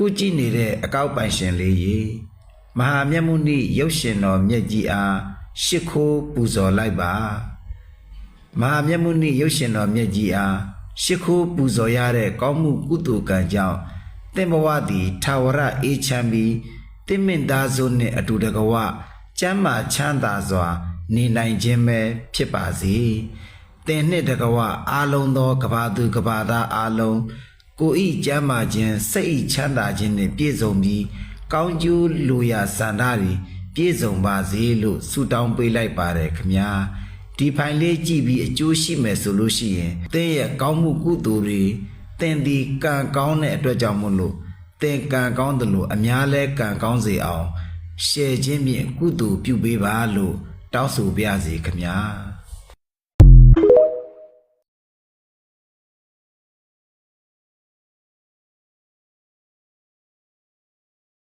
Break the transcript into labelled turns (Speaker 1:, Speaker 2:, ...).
Speaker 1: ခုကြည့်နေတဲ့အကောက်ပိုင်ရှင်လေးရေမဟာမြတ်မုနိရုပ်ရှင်တော်မြတ်ကြီးအားရှ िख ိုးပူဇော်လိုက်ပါမဟာမြတ်မုနိရုပ်ရှင်တော်မြတ်ကြီးအားရှ िख ိုးပူဇော်ရတဲ့ကောင်းမှုကုသိုလ်ကံကြောင့်တင့်ဘဝသည်ထာဝရအေးချမ်းပြီးတင့်မင်သားစုနှင့်အတူတကဝကျမ်းမာချမ်းသာစွာ နေနိုင်ခြင်းပဲဖြစ်ပါစေတင်နှင့်တကဝအာလုံးသောကဘာသူကဘာသားအာလုံး ကိုဤကျမ်းမာခြင်းစိတ်ဤချမ်းသာခြင်းနှင့်ပြည့်စုံပြီးကောင်းကျိုးလိုရာဆန္ဒတွေပြည့်စုံပါစေလို့ဆုတောင်းပေးလိုက်ပါတယ်ခမညာဒီဖိုင်လေးကြည့်ပြီးအကျိုးရှိမယ်ဆိုလို့ရှိရင်သင်ရဲ့ကောင်းမှုကုသိုလ်တွေသင်ဒီကံကောင်းတဲ့အတွက်ကြောင့်မို့လို့သင်ကံကောင်းတယ်လို့အများလဲကံကောင်းစေအောင်ရှယ်ခြင်းဖြင့်ကုသိုလ်ပြုပေးပါလို့တောင်းဆိုပါရစေခမညာ